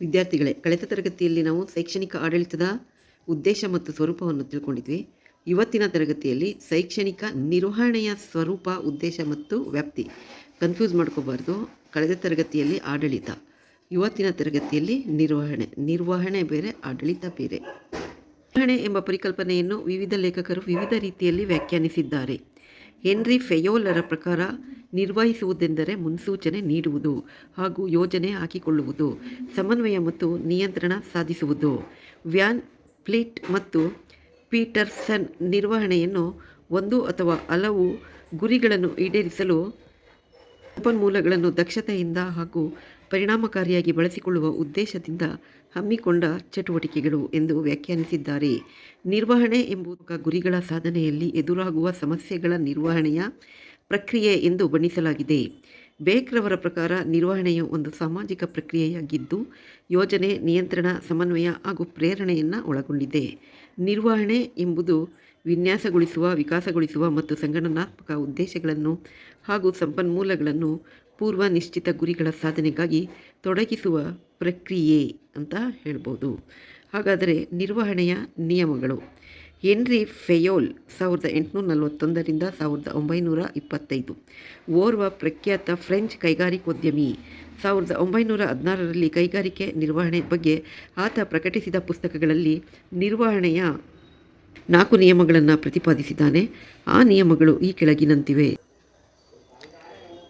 ವಿದ್ಯಾರ್ಥಿಗಳೇ, ಕಳೆದ ತರಗತಿಯಲ್ಲಿ ನಾವು ಶೈಕ್ಷಣಿಕ ಆಡಳಿತದ ಉದ್ದೇಶ ಮತ್ತು ಸ್ವರೂಪವನ್ನು ತಿಳ್ಕೊಂಡಿದ್ವಿ. ಇವತ್ತಿನ ತರಗತಿಯಲ್ಲಿ ಶೈಕ್ಷಣಿಕ ನಿರ್ವಹಣೆಯ ಸ್ವರೂಪ, ಉದ್ದೇಶ ಮತ್ತು ವ್ಯಾಪ್ತಿ ಕನ್ಫ್ಯೂಸ್ ಮಾಡ್ಕೋಬಾರ್ದು. ಕಳೆದ ತರಗತಿಯಲ್ಲಿ ಆಡಳಿತ, ಇವತ್ತಿನ ತರಗತಿಯಲ್ಲಿ ನಿರ್ವಹಣೆ ನಿರ್ವಹಣೆ ಬೇರೆ, ಆಡಳಿತ ಬೇರೆ. ನಿರ್ವಹಣೆ ಎಂಬ ಪರಿಕಲ್ಪನೆಯನ್ನು ವಿವಿಧ ಲೇಖಕರು ವಿವಿಧ ರೀತಿಯಲ್ಲಿ ವ್ಯಾಖ್ಯಾನಿಸಿದ್ದಾರೆ. ಹೆನ್ರಿ ಫೆಯೋಲರ ಪ್ರಕಾರ ನಿರ್ವಹಿಸುವುದೆಂದರೆ ಮುನ್ಸೂಚನೆ ನೀಡುವುದು ಹಾಗೂ ಯೋಜನೆ ಹಾಕಿಕೊಳ್ಳುವುದು, ಸಮನ್ವಯ ಮತ್ತು ನಿಯಂತ್ರಣ ಸಾಧಿಸುವುದು. ವ್ಯಾನ್ ಫ್ಲೀಟ್ ಮತ್ತು ಪೀಟರ್ಸನ್ ನಿರ್ವಹಣೆಯನ್ನು ಒಂದು ಅಥವಾ ಹಲವು ಗುರಿಗಳನ್ನು ಈಡೇರಿಸಲು ಸಂಪನ್ಮೂಲಗಳನ್ನು ದಕ್ಷತೆಯಿಂದ ಹಾಗೂ ಪರಿಣಾಮಕಾರಿಯಾಗಿ ಬಳಸಿಕೊಳ್ಳುವ ಉದ್ದೇಶದಿಂದ ಹಮ್ಮಿಕೊಂಡ ಚಟುವಟಿಕೆಗಳು ಎಂದು ವ್ಯಾಖ್ಯಾನಿಸಿದ್ದಾರೆ. ನಿರ್ವಹಣೆ ಎಂಬುದು ಗುರಿಗಳ ಸಾಧನೆಯಲ್ಲಿ ಎದುರಾಗುವ ಸಮಸ್ಯೆಗಳ ನಿರ್ವಹಣೆಯ ಪ್ರಕ್ರಿಯೆ ಎಂದು ಬಣ್ಣಿಸಲಾಗಿದೆ. ಬೇಕ್ರವರ ಪ್ರಕಾರ ನಿರ್ವಹಣೆಯು ಒಂದು ಸಾಮಾಜಿಕ ಪ್ರಕ್ರಿಯೆಯಾಗಿದ್ದು, ಯೋಜನೆ, ನಿಯಂತ್ರಣ, ಸಮನ್ವಯ ಹಾಗೂ ಪ್ರೇರಣೆಯನ್ನು ಒಳಗೊಂಡಿದೆ. ನಿರ್ವಹಣೆ ಎಂಬುದು ವಿನ್ಯಾಸಗೊಳಿಸುವ, ವಿಕಾಸಗೊಳಿಸುವ ಮತ್ತು ಸಂಘಟನಾತ್ಮಕ ಉದ್ದೇಶಗಳನ್ನು ಹಾಗೂ ಸಂಪನ್ಮೂಲಗಳನ್ನು ಪೂರ್ವ ನಿಶ್ಚಿತ ಗುರಿಗಳ ಸಾಧನೆಗಾಗಿ ತೊಡಗಿಸುವ ಪ್ರಕ್ರಿಯೆ ಅಂತ ಹೇಳ್ಬೋದು. ಹಾಗಾದರೆ ನಿರ್ವಹಣೆಯ ನಿಯಮಗಳು. ಹೆನ್ರಿ ಫೆಯೋಲ್ ಸಾವಿರದ ಎಂಟುನೂರ ನಲವತ್ತೊಂದರಿಂದ ಸಾವಿರದ ಒಂಬೈನೂರ ಇಪ್ಪತ್ತೈದು. ಓರ್ವ ಪ್ರಖ್ಯಾತ ಫ್ರೆಂಚ್ ಕೈಗಾರಿಕೋದ್ಯಮಿ, ಸಾವಿರದ ಒಂಬೈನೂರ ಹದಿನಾರರಲ್ಲಿ ಕೈಗಾರಿಕೆ ನಿರ್ವಹಣೆ ಬಗ್ಗೆ ಆತ ಪ್ರಕಟಿಸಿದ ಪುಸ್ತಕಗಳಲ್ಲಿ ನಿರ್ವಹಣೆಯ ನಾಲ್ಕು ನಿಯಮಗಳನ್ನು ಪ್ರತಿಪಾದಿಸಿದ್ದಾನೆ. ಆ ನಿಯಮಗಳು ಈ ಕೆಳಗಿನಂತಿವೆ.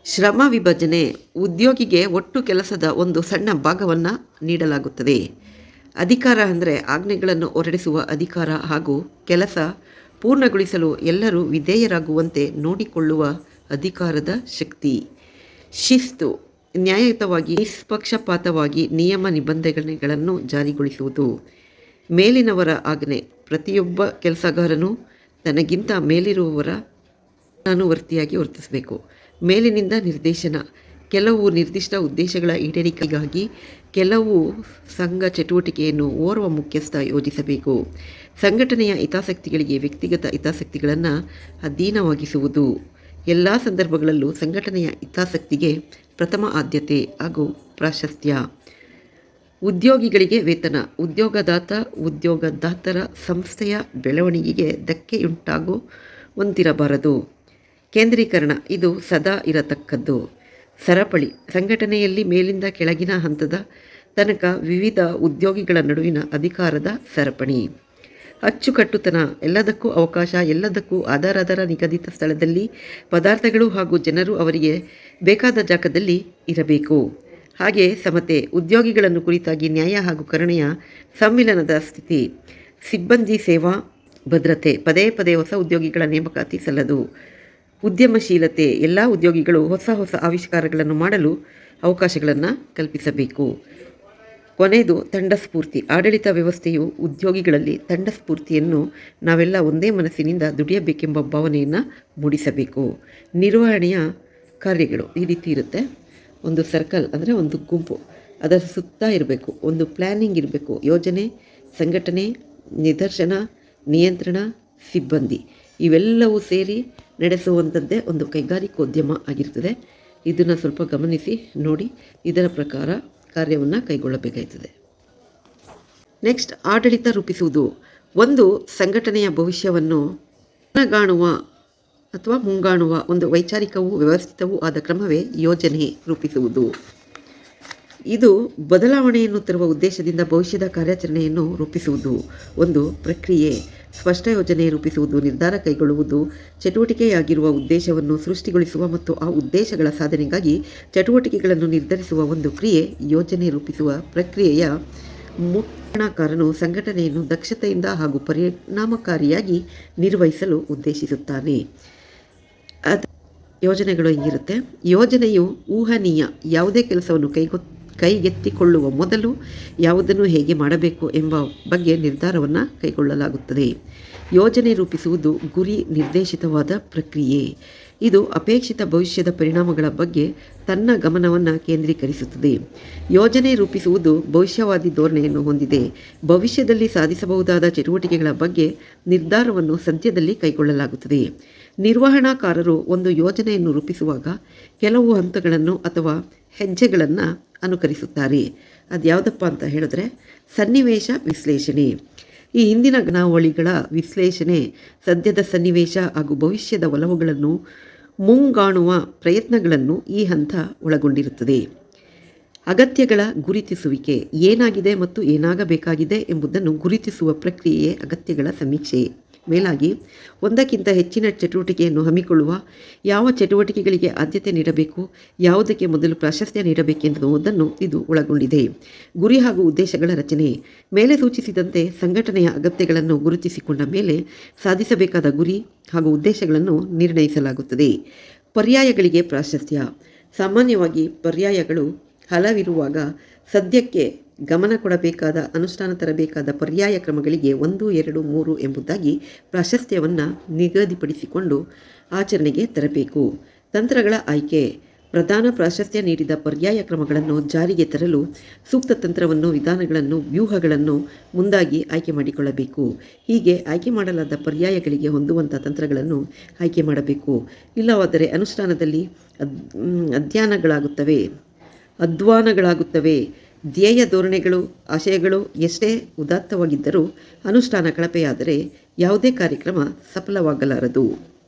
ಶ್ರಮ ವಿಭಜನೆ ಉದ್ಯೋಗಿಗೆ ಒಟ್ಟು ಕೆಲಸದ ಒಂದು ಸಣ್ಣ ಭಾಗವನ್ನು ನೀಡಲಾಗುತ್ತದೆ. ಅಧಿಕಾರ ಅಂದರೆ ಆಜ್ಞೆಗಳನ್ನು ಹೊರಡಿಸುವ ಅಧಿಕಾರ ಹಾಗೂ ಕೆಲಸ ಪೂರ್ಣಗೊಳಿಸಲು ಎಲ್ಲರೂ ವಿಧೇಯರಾಗುವಂತೆ ನೋಡಿಕೊಳ್ಳುವ ಅಧಿಕಾರದ ಶಕ್ತಿ. ಶಿಸ್ತು, ನ್ಯಾಯಯುತವಾಗಿ, ನಿಷ್ಪಕ್ಷಪಾತವಾಗಿ ನಿಯಮ ನಿಬಂಧನೆಗಳನ್ನು ಜಾರಿಗೊಳಿಸುವುದು. ಮೇಲಿನವರ ಆಜ್ಞೆ, ಪ್ರತಿಯೊಬ್ಬ ಕೆಲಸಗಾರನು ತನಗಿಂತ ಮೇಲಿರುವವರ ಅನುವರ್ತಿಯಾಗಿ ವರ್ತಿಸಬೇಕು. ಮೇಲಿನಿಂದ ನಿರ್ದೇಶನ ಕೆಲವು ನಿರ್ದಿಷ್ಟ ಉದ್ದೇಶಗಳ ಈಡೇರಿಕೆಗಾಗಿ ಕೆಲವು ಸಂಘ ಚಟುವಟಿಕೆಯನ್ನು ಓರ್ವ ಮುಖ್ಯಸ್ಥ ಯೋಜಿಸಬೇಕು. ಸಂಘಟನೆಯ ಹಿತಾಸಕ್ತಿಗಳಿಗೆ ವ್ಯಕ್ತಿಗತ ಹಿತಾಸಕ್ತಿಗಳನ್ನು ಅಧೀನವಾಗಿಸುವುದು. ಎಲ್ಲ ಸಂದರ್ಭಗಳಲ್ಲೂ ಸಂಘಟನೆಯ ಹಿತಾಸಕ್ತಿಗೆ ಪ್ರಥಮ ಆದ್ಯತೆ ಹಾಗೂ ಪ್ರಾಶಸ್ತ್ಯ. ಉದ್ಯೋಗಿಗಳಿಗೆ ವೇತನ. ಉದ್ಯೋಗದಾತ, ಉದ್ಯೋಗದಾತರ ಸಂಸ್ಥೆಯ ಬೆಳವಣಿಗೆಗೆ ಧಕ್ಕೆಯುಂಟಾಗುವಂತಿರಬಾರದು ಕೇಂದ್ರೀಕರಣ. ಇದು ಸದಾ ಇರತಕ್ಕದ್ದು. ಸರಪಳಿ ಸಂಘಟನೆಯಲ್ಲಿ ಮೇಲಿಂದ ಕೆಳಗಿನ ಹಂತದ ತನಕ ವಿವಿಧ ಉದ್ಯೋಗಿಗಳ ನಡುವಿನ ಅಧಿಕಾರದ ಸರಪಣಿ. ಅಚ್ಚುಕಟ್ಟುತನ, ಎಲ್ಲದಕ್ಕೂ ಅವಕಾಶ, ಎಲ್ಲದಕ್ಕೂ ಆಧಾರಾಧಾರ ನಿಗದಿತ ಸ್ಥಳದಲ್ಲಿ ಪದಾರ್ಥಗಳು ಹಾಗೂ ಜನರು ಅವರಿಗೆ ಬೇಕಾದ ಜಾಗದಲ್ಲಿ ಇರಬೇಕು. ಹಾಗೆ ಸಮತೆ, ಉದ್ಯೋಗಿಗಳನ್ನು ಕುರಿತಾಗಿ ನ್ಯಾಯ ಹಾಗೂ ಕರುಣೆಯ ಸಮ್ಮಿಲನದ ಸ್ಥಿತಿ. ಸಿಬ್ಬಂದಿ ಸೇವಾ, ಭದ್ರತೆ, ಪದೇ ಪದೇ ಹೊಸ ಉದ್ಯೋಗಿಗಳ ನೇಮಕಾತಿ ಸಲ್ಲದು. ಉದ್ಯಮಶೀಲತೆ, ಎಲ್ಲ ಉದ್ಯೋಗಿಗಳು ಹೊಸ ಹೊಸ ಆವಿಷ್ಕಾರಗಳನ್ನು ಮಾಡಲು ಅವಕಾಶಗಳನ್ನು ಕಲ್ಪಿಸಬೇಕು. ಕೊನೆಯದು ತಂಡ ಸ್ಫೂರ್ತಿ ಆಡಳಿತ ವ್ಯವಸ್ಥೆಯು ಉದ್ಯೋಗಿಗಳಲ್ಲಿ ತಂಡ ಸ್ಫೂರ್ತಿಯನ್ನು ನಾವೆಲ್ಲ ಒಂದೇ ಮನಸ್ಸಿನಿಂದ ದುಡಿಯಬೇಕೆಂಬ ಭಾವನೆಯನ್ನು ಮೂಡಿಸಬೇಕು. ನಿರ್ವಹಣೆಯ ಕಾರ್ಯಗಳು ಈ ರೀತಿ ಇರುತ್ತೆ. ಒಂದು ಸರ್ಕಲ್ ಅಂದರೆ ಒಂದು ಗುಂಪು. ಅದರ ಸುತ್ತ ಇರಬೇಕು, ಒಂದು ಪ್ಲ್ಯಾನಿಂಗ್ ಇರಬೇಕು. ಯೋಜನೆ, ಸಂಘಟನೆ, ನಿದರ್ಶನ, ನಿಯಂತ್ರಣ, ಸಿಬ್ಬಂದಿ. ಇವೆಲ್ಲವೂ ಸೇರಿ ನಡೆಸುವಂಥದ್ದೇ ಒಂದು ಕೈಗಾರಿಕೋದ್ಯಮ ಆಗಿರ್ತದೆ. ಇದನ್ನು ಸ್ವಲ್ಪ ಗಮನಿಸಿ, ನೋಡಿ, ಇದರ ಪ್ರಕಾರ ಕಾರ್ಯವನ್ನು ಕೈಗೊಳ್ಳಬೇಕಾಯ್ತದೆ. ನೆಕ್ಸ್ಟ್ ಆಡಳಿತ ರೂಪಿಸುವುದು. ಒಂದು ಸಂಘಟನೆಯ ಭವಿಷ್ಯವನ್ನು ಮನಗಾಣುವ ಅಥವಾ ಮುಂಗಾಣುವ ಒಂದು ವೈಚಾರಿಕವೂ ವ್ಯವಸ್ಥಿತವೂ ಆದ ಕ್ರಮವೇ ಯೋಜನೆ ರೂಪಿಸುವುದು. ಇದು ಬದಲಾವಣೆಯನ್ನು ತರುವ ಉದ್ದೇಶದಿಂದ ಭವಿಷ್ಯದ ಕಾರ್ಯಾಚರಣೆಯನ್ನು ರೂಪಿಸುವುದು. ಒಂದು ಪ್ರಕ್ರಿಯೆ ಸ್ಪಷ್ಟ ಯೋಜನೆ ರೂಪಿಸುವುದು, ನಿರ್ಧಾರ ಕೈಗೊಳ್ಳುವುದು, ಚಟುವಟಿಕೆಯಾಗಿರುವ ಉದ್ದೇಶವನ್ನು ಸೃಷ್ಟಿಗೊಳಿಸುವ ಮತ್ತು ಆ ಉದ್ದೇಶಗಳ ಸಾಧನೆಗಾಗಿ ಚಟುವಟಿಕೆಗಳನ್ನು ನಿರ್ಧರಿಸುವ ಒಂದು ಕ್ರಿಯೆ, ಯೋಜನೆ ರೂಪಿಸುವ ಪ್ರಕ್ರಿಯೆಯ ಮುಖ್ಯಕಾರನು ಸಂಘಟನೆಯನ್ನು ದಕ್ಷತೆಯಿಂದ ಹಾಗೂ ಪರಿಣಾಮಕಾರಿಯಾಗಿ ನಿರ್ವಹಿಸಲು ಉದ್ದೇಶಿಸುತ್ತಾನೆ. ಅದು ಯೋಜನೆಗಳು ಹಿಂಗಿರುತ್ತೆ? ಯೋಜನೆಯು ಊಹನೀಯ, ಯಾವುದೇ ಕೆಲಸವನ್ನು ಕೈಗೊ ಕೈಗೆತ್ತಿಕೊಳ್ಳುವ ಮೊದಲು ಯಾವುದನ್ನು ಹೇಗೆ ಮಾಡಬೇಕು ಎಂಬ ಬಗ್ಗೆ ನಿರ್ಧಾರವನ್ನು ಕೈಗೊಳ್ಳಲಾಗುತ್ತದೆ. ಯೋಜನೆ ರೂಪಿಸುವುದು ಗುರಿ ನಿರ್ದೇಶಿತವಾದ ಪ್ರಕ್ರಿಯೆ. ಇದು ಅಪೇಕ್ಷಿತ ಭವಿಷ್ಯದ ಪರಿಣಾಮಗಳ ಬಗ್ಗೆ ತನ್ನ ಗಮನವನ್ನು ಕೇಂದ್ರೀಕರಿಸುತ್ತದೆ. ಯೋಜನೆ ರೂಪಿಸುವುದು ಭವಿಷ್ಯವಾದಿ ಧೋರಣೆಯನ್ನು ಹೊಂದಿದೆ. ಭವಿಷ್ಯದಲ್ಲಿ ಸಾಧಿಸಬಹುದಾದ ಚಟುವಟಿಕೆಗಳ ಬಗ್ಗೆ ನಿರ್ಧಾರವನ್ನು ಸದ್ಯದಲ್ಲಿ ಕೈಗೊಳ್ಳಲಾಗುತ್ತದೆ. ನಿರ್ವಹಣಾಕಾರರು ಒಂದು ಯೋಜನೆಯನ್ನು ರೂಪಿಸುವಾಗ ಕೆಲವು ಹಂತಗಳನ್ನು ಅಥವಾ ಹೆಜ್ಜೆಗಳನ್ನು ಅನುಕರಿಸುತ್ತಾರೆ. ಅದು ಯಾವುದಪ್ಪ ಅಂತ ಹೇಳಿದ್ರೆ ಸನ್ನಿವೇಶ ವಿಶ್ಲೇಷಣೆ. ಈ ಹಿಂದಿನ ಘನಾವಳಿಗಳ ವಿಶ್ಲೇಷಣೆ ಸದ್ಯದ ಸನ್ನಿವೇಶ ಹಾಗೂ ಭವಿಷ್ಯದ ಒಲವುಗಳನ್ನು ಮುಂಗಾಣುವ ಪ್ರಯತ್ನಗಳನ್ನು ಈ ಹಂತ ಒಳಗೊಂಡಿರುತ್ತದೆ. ಅಗತ್ಯಗಳ ಗುರುತಿಸುವಿಕೆ ಏನಾಗಿದೆ ಮತ್ತು ಏನಾಗಬೇಕಾಗಿದೆ ಎಂಬುದನ್ನು ಗುರುತಿಸುವ ಪ್ರಕ್ರಿಯೆಯೇ ಅಗತ್ಯಗಳ ಸಮೀಕ್ಷೆ. ಮೇಲಾಗಿ ಒಂದಕ್ಕಿಂತ ಹೆಚ್ಚಿನ ಚಟುವಟಿಕೆಯನ್ನು ಹಮ್ಮಿಕೊಳ್ಳುವ, ಯಾವ ಚಟುವಟಿಕೆಗಳಿಗೆ ಆದ್ಯತೆ ನೀಡಬೇಕು, ಯಾವುದಕ್ಕೆ ಮೊದಲು ಪ್ರಾಶಸ್ತ್ಯ ನೀಡಬೇಕೆಂಬುದನ್ನು ಇದು ಒಳಗೊಂಡಿದೆ. ಗುರಿ ಹಾಗೂ ಉದ್ದೇಶಗಳ ರಚನೆ, ಮೇಲೆ ಸೂಚಿಸಿದಂತೆ ಸಂಘಟನೆಯ ಅಗತ್ಯಗಳನ್ನು ಗುರುತಿಸಿಕೊಂಡ ಮೇಲೆ ಸಾಧಿಸಬೇಕಾದ ಗುರಿ ಹಾಗೂ ಉದ್ದೇಶಗಳನ್ನು ನಿರ್ಣಯಿಸಲಾಗುತ್ತದೆ. ಪರ್ಯಾಯಗಳಿಗೆ ಪ್ರಾಶಸ್ತ್ಯ, ಸಾಮಾನ್ಯವಾಗಿ ಪರ್ಯಾಯಗಳು ಹಲವಿರುವಾಗ ಸದ್ಯಕ್ಕೆ ಗಮನ ಕೊಡಬೇಕಾದ, ಅನುಷ್ಠಾನ ತರಬೇಕಾದ ಪರ್ಯಾಯ ಕ್ರಮಗಳಿಗೆ ಒಂದು, ಎರಡು, ಮೂರು ಎಂಬುದಾಗಿ ಪ್ರಾಶಸ್ತ್ಯವನ್ನು ನಿಗದಿಪಡಿಸಿಕೊಂಡು ಆಚರಣೆಗೆ ತರಬೇಕು. ತಂತ್ರಗಳ ಆಯ್ಕೆ, ಪ್ರಧಾನ ಪ್ರಾಶಸ್ತ್ಯ ನೀಡಿದ ಪರ್ಯಾಯ ಕ್ರಮಗಳನ್ನು ಜಾರಿಗೆ ತರಲು ಸೂಕ್ತ ತಂತ್ರವನ್ನು, ವಿಧಾನಗಳನ್ನು, ವ್ಯೂಹಗಳನ್ನು ಮುಂದಾಗಿ ಆಯ್ಕೆ ಮಾಡಿಕೊಳ್ಳಬೇಕು. ಹೀಗೆ ಆಯ್ಕೆ ಮಾಡಲಾದ ಪರ್ಯಾಯಗಳಿಗೆ ಹೊಂದುವಂಥ ತಂತ್ರಗಳನ್ನು ಆಯ್ಕೆ ಮಾಡಬೇಕು. ಇಲ್ಲವಾದರೆ ಅನುಷ್ಠಾನದಲ್ಲಿ ಅಧ್ಯಯನಗಳಾಗುತ್ತವೆ. ಅಧ್ವಾನಗಳಾಗುತ್ತವೆ. ಧ್ಯೇಯ ಧೋರಣೆಗಳು, ಆಶಯಗಳು ಎಷ್ಟೇ ಉದಾತ್ತವಾಗಿದ್ದರೂ ಅನುಷ್ಠಾನ ಕಳಪೆಯಾದರೆ ಯಾವುದೇ ಕಾರ್ಯಕ್ರಮ ಸಫಲವಾಗಲಾರದು.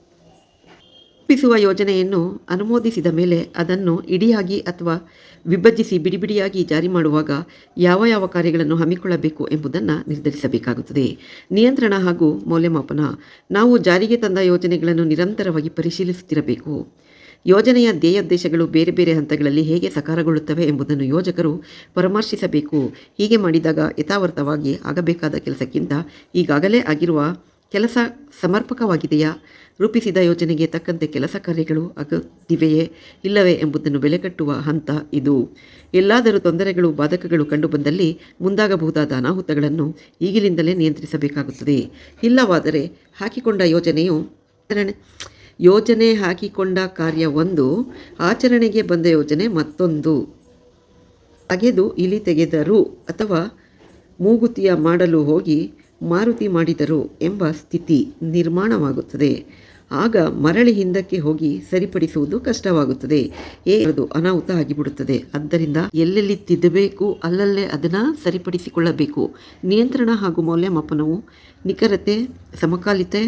ರೂಪಿಸುವ ಯೋಜನೆಯನ್ನು ಅನುಮೋದಿಸಿದ ಮೇಲೆ ಅದನ್ನು ಇಡಿಯಾಗಿ ಅಥವಾ ವಿಭಜಿಸಿ ಬಿಡಿಬಿಡಿಯಾಗಿ ಜಾರಿ ಮಾಡುವಾಗ ಯಾವ ಯಾವ ಕಾರ್ಯಗಳನ್ನು ಹಮ್ಮಿಕೊಳ್ಳಬೇಕು ಎಂಬುದನ್ನು ನಿರ್ಧರಿಸಬೇಕಾಗುತ್ತದೆ. ನಿಯಂತ್ರಣ ಹಾಗೂ ಮೌಲ್ಯಮಾಪನ. ನಾವು ಜಾರಿಗೆ ತಂದ ಯೋಜನೆಗಳನ್ನು ನಿರಂತರವಾಗಿ ಪರಿಶೀಲಿಸುತ್ತಿರಬೇಕು. ಯೋಜನೆಯ ಧ್ಯೇಯೋದ್ದೇಶಗಳು ಬೇರೆ ಬೇರೆ ಹಂತಗಳಲ್ಲಿ ಹೇಗೆ ಸಕಾರಗೊಳ್ಳುತ್ತವೆ ಎಂಬುದನ್ನು ಯೋಜಕರು ಪರಾಮರ್ಶಿಸಬೇಕು. ಹೀಗೆ ಮಾಡಿದಾಗ ಯಥಾವರ್ತವಾಗಿ ಆಗಬೇಕಾದ ಕೆಲಸಕ್ಕಿಂತ ಈಗಾಗಲೇ ಆಗಿರುವ ಕೆಲಸ ಸಮರ್ಪಕವಾಗಿದೆಯಾ? ರೂಪಿಸಿದ ಯೋಜನೆಗೆ ತಕ್ಕಂತೆ ಕೆಲಸ ಕಾರ್ಯಗಳು ಅಗತ್ಯವೆಯೇ ಇಲ್ಲವೇ ಎಂಬುದನ್ನು ಬೆಲೆಕಟ್ಟುವ ಹಂತ ಇದು. ಎಲ್ಲಾದರೂ ತೊಂದರೆಗಳು, ಬಾಧಕಗಳು ಕಂಡುಬಂದಲ್ಲಿ ಮುಂದಾಗಬಹುದಾದ ಅನಾಹುತಗಳನ್ನು ಈಗಿನಿಂದಲೇ ನಿಯಂತ್ರಿಸಬೇಕಾಗುತ್ತದೆ. ಇಲ್ಲವಾದರೆ ಹಾಕಿಕೊಂಡ ಯೋಜನೆಯು ಯೋಜನೆ ಹಾಕಿಕೊಂಡ ಕಾರ್ಯ ಒಂದು, ಆಚರಣೆಗೆ ಬಂದ ಯೋಜನೆ ಮತ್ತೊಂದು. ತೆಗೆದು ಇಲಿ ತೆಗೆದರು ಅಥವಾ ಮೂಗುತಿಯ ಮಾಡಲು ಹೋಗಿ ಮಾರುತಿ ಮಾಡಿದರು ಎಂಬ ಸ್ಥಿತಿ ನಿರ್ಮಾಣವಾಗುತ್ತದೆ. ಆಗ ಮರಳಿ ಹಿಂದಕ್ಕೆ ಹೋಗಿ ಸರಿಪಡಿಸುವುದು ಕಷ್ಟವಾಗುತ್ತದೆ. ಅದು ಅನಾಹುತ ಆಗಿಬಿಡುತ್ತದೆ. ಆದ್ದರಿಂದ ಎಲ್ಲೆಲ್ಲಿ ತಿದ್ದಬೇಕು, ಅಲ್ಲಲ್ಲೇ ಅದನ್ನು ಸರಿಪಡಿಸಿಕೊಳ್ಳಬೇಕು. ನಿಯಂತ್ರಣ ಹಾಗೂ ಮೌಲ್ಯಮಾಪನವು ನಿಖರತೆ, ಸಮಕಾಲಿತೆ,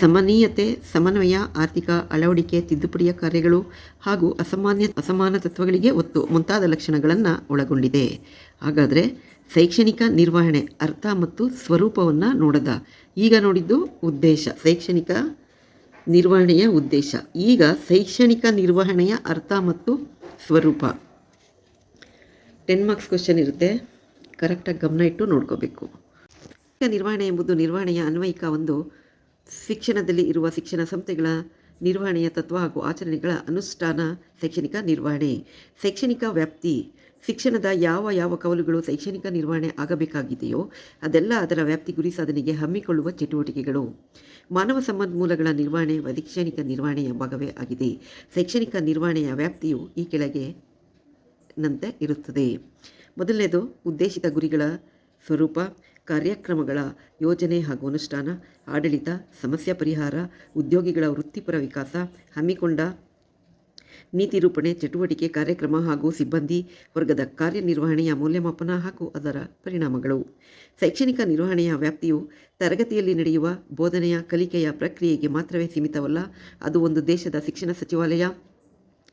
ಸಮನೀಯತೆ, ಸಮನ್ವಯ, ಆರ್ಥಿಕ ಅಳವಡಿಕೆ, ತಿದ್ದುಪಡಿಯ ಕಾರ್ಯಗಳು ಹಾಗೂ ಅಸಾಮಾನ್ಯ, ಅಸಮಾನ ತತ್ವಗಳಿಗೆ ಒತ್ತು ಮುಂತಾದ ಲಕ್ಷಣಗಳನ್ನು ಒಳಗೊಂಡಿದೆ. ಹಾಗಾದರೆ ಶೈಕ್ಷಣಿಕ ನಿರ್ವಹಣೆ ಅರ್ಥ ಮತ್ತು ಸ್ವರೂಪವನ್ನು ನೋಡದ. ಈಗ ನೋಡಿದ್ದು ಉದ್ದೇಶ. ಶೈಕ್ಷಣಿಕ ನಿರ್ವಹಣೆಯ ಉದ್ದೇಶ. ಈಗ ಶೈಕ್ಷಣಿಕ ನಿರ್ವಹಣೆಯ ಅರ್ಥ ಮತ್ತು ಸ್ವರೂಪ. ಟೆನ್ ಮಾರ್ಕ್ಸ್ ಕ್ವಶನ್ ಇರುತ್ತೆ. ಕರೆಕ್ಟಾಗಿ ಗಮನ ಇಟ್ಟು ನೋಡ್ಕೋಬೇಕು. ನಿರ್ವಹಣೆ ಎಂಬುದು ನಿರ್ವಹಣೆಯ ಅನ್ವಯಿಕ ಒಂದು ಶಿಕ್ಷಣದಲ್ಲಿ ಇರುವ ಶಿಕ್ಷಣ ಸಂಸ್ಥೆಗಳ ನಿರ್ವಹಣೆಯ ತತ್ವ ಹಾಗೂ ಆಚರಣೆಗಳ ಅನುಷ್ಠಾನ ಶೈಕ್ಷಣಿಕ ನಿರ್ವಹಣೆ. ಶೈಕ್ಷಣಿಕ ವ್ಯಾಪ್ತಿ ಶಿಕ್ಷಣದ ಯಾವ ಯಾವ ಕೌಲುಗಳು ಶೈಕ್ಷಣಿಕ ನಿರ್ವಹಣೆ ಆಗಬೇಕಾಗಿದೆಯೋ ಅದೆಲ್ಲ ಅದರ ವ್ಯಾಪ್ತಿ ಗುರಿ ಸಾಧನೆಗೆ ಹಮ್ಮಿಕೊಳ್ಳುವ ಚಟುವಟಿಕೆಗಳು. ಮಾನವ ಸಂಪನ್ಮೂಲಗಳ ನಿರ್ವಹಣೆ ಶೈಕ್ಷಣಿಕ ನಿರ್ವಹಣೆಯ ಭಾಗವೇ ಆಗಿದೆ. ಶೈಕ್ಷಣಿಕ ನಿರ್ವಹಣೆಯ ವ್ಯಾಪ್ತಿಯು ಈ ಕೆಳಗೆ ನಂತೆ ಇರುತ್ತದೆ. ಮೊದಲನೇದು, ಉದ್ದೇಶಿತ ಗುರಿಗಳ ಸ್ವರೂಪ, ಕಾರ್ಯಕ್ರಮಗಳ ಯೋಜನೆ ಹಾಗೂ ಅನುಷ್ಠಾನ, ಆಡಳಿತ, ಸಮಸ್ಯೆ ಪರಿಹಾರ, ಉದ್ಯೋಗಿಗಳ ವೃತ್ತಿಪರ ವಿಕಾಸ, ಹಮ್ಮಿಕೊಂಡ ನೀತಿ ರೂಪಣೆ, ಚಟುವಟಿಕೆ, ಕಾರ್ಯಕ್ರಮ ಹಾಗೂ ಸಿಬ್ಬಂದಿ ವರ್ಗದ ಕಾರ್ಯನಿರ್ವಹಣೆಯ ಮೌಲ್ಯಮಾಪನ ಹಾಗೂ ಅದರ ಪರಿಣಾಮಗಳು. ಶೈಕ್ಷಣಿಕ ನಿರ್ವಹಣೆಯ ವ್ಯಾಪ್ತಿಯು ತರಗತಿಯಲ್ಲಿ ನಡೆಯುವ ಬೋಧನೆಯ ಕಲಿಕೆಯ ಪ್ರಕ್ರಿಯೆಗೆ ಮಾತ್ರವೇ ಸೀಮಿತವಲ್ಲ, ಅದು ಒಂದು ದೇಶದ ಶಿಕ್ಷಣ ಸಚಿವಾಲಯ,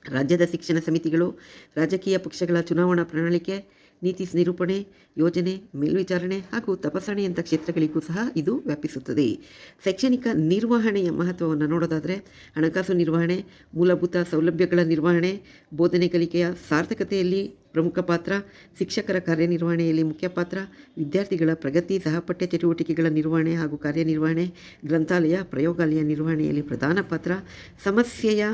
ರಾಜ್ಯದ ಶಿಕ್ಷಣ ಸಮಿತಿಗಳು, ರಾಜಕೀಯ ಪಕ್ಷಗಳ ಚುನಾವಣಾ ಪ್ರಣಾಳಿಕೆ ನೀತಿ ನಿರೂಪಣೆ, ಯೋಜನೆ, ಮೇಲ್ವಿಚಾರಣೆ ಹಾಗೂ ತಪಾಸಣೆಯಂಥ ಕ್ಷೇತ್ರಗಳಿಗೂ ಸಹ ಇದು ವ್ಯಾಪಿಸುತ್ತದೆ. ಶೈಕ್ಷಣಿಕ ನಿರ್ವಹಣೆಯ ಮಹತ್ವವನ್ನು ನೋಡೋದಾದರೆ, ಹಣಕಾಸು ನಿರ್ವಹಣೆ, ಮೂಲಭೂತ ಸೌಲಭ್ಯಗಳ ನಿರ್ವಹಣೆ, ಬೋಧನೆ ಕಲಿಕೆಯ ಸಾರ್ಥಕತೆಯಲ್ಲಿ ಪ್ರಮುಖ ಪಾತ್ರ, ಶಿಕ್ಷಕರ ಕಾರ್ಯನಿರ್ವಹಣೆಯಲ್ಲಿ ಮುಖ್ಯ ಪಾತ್ರ, ವಿದ್ಯಾರ್ಥಿಗಳ ಪ್ರಗತಿ ಸಹಪಠ್ಯ ಚಟುವಟಿಕೆಗಳ ನಿರ್ವಹಣೆ ಹಾಗೂ ಕಾರ್ಯನಿರ್ವಹಣೆ, ಗ್ರಂಥಾಲಯ ಪ್ರಯೋಗಾಲಯ ನಿರ್ವಹಣೆಯಲ್ಲಿ ಪ್ರಧಾನ ಪಾತ್ರ, ಸಮಸ್ಯೆಯ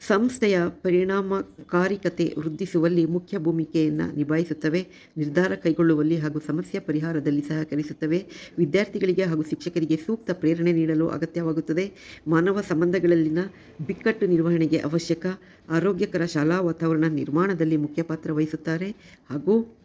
ಸಂಸ್ಥೆಯ ಪರಿಣಾಮಕಾರಿಕತೆ ವೃದ್ಧಿಸುವಲ್ಲಿ ಮುಖ್ಯ ಭೂಮಿಕೆಯನ್ನು ನಿಭಾಯಿಸುತ್ತವೆ, ನಿರ್ಧಾರ ಕೈಗೊಳ್ಳುವಲ್ಲಿ ಹಾಗೂ ಸಮಸ್ಯೆ ಪರಿಹಾರದಲ್ಲಿ ಸಹಕರಿಸುತ್ತವೆ. ವಿದ್ಯಾರ್ಥಿಗಳಿಗೆ ಹಾಗೂ ಶಿಕ್ಷಕರಿಗೆ ಸೂಕ್ತ ಪ್ರೇರಣೆ ನೀಡಲು ಅಗತ್ಯವಾಗುತ್ತದೆ. ಮಾನವ ಸಂಬಂಧಗಳಲ್ಲಿನ ಬಿಕ್ಕಟ್ಟು ನಿರ್ವಹಣೆಗೆ ಅವಶ್ಯಕ, ಆರೋಗ್ಯಕರ ಶಾಲಾ ವಾತಾವರಣ ನಿರ್ಮಾಣದಲ್ಲಿ ಮುಖ್ಯ ಪಾತ್ರ ವಹಿಸುತ್ತಾರೆ ಹಾಗೂ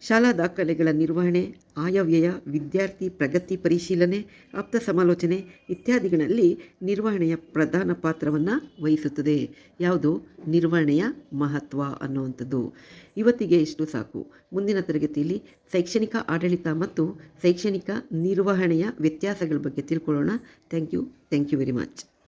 ಶಾಲಾ ದಾಖಲೆಗಳ ನಿರ್ವಹಣೆ, ಆಯವ್ಯಯ, ವಿದ್ಯಾರ್ಥಿ ಪ್ರಗತಿ ಪರಿಶೀಲನೆ, ಆಪ್ತ ಸಮಾಲೋಚನೆ ಇತ್ಯಾದಿಗಳಲ್ಲಿ ನಿರ್ವಹಣೆಯ ಪ್ರಧಾನ ಪಾತ್ರವನ್ನು ವಹಿಸುತ್ತದೆ. ಯಾವುದು? ನಿರ್ವಹಣೆಯ ಮಹತ್ವ ಅನ್ನುವಂಥದ್ದು. ಇವತ್ತಿಗೆ ಇಷ್ಟು ಸಾಕು. ಮುಂದಿನ ತರಗತಿಯಲ್ಲಿ ಶೈಕ್ಷಣಿಕ ಆಡಳಿತ ಮತ್ತು ಶೈಕ್ಷಣಿಕ ನಿರ್ವಹಣೆಯ ವ್ಯತ್ಯಾಸಗಳ ಬಗ್ಗೆ ತಿಳ್ಕೊಳ್ಳೋಣ. Thank you thank you very much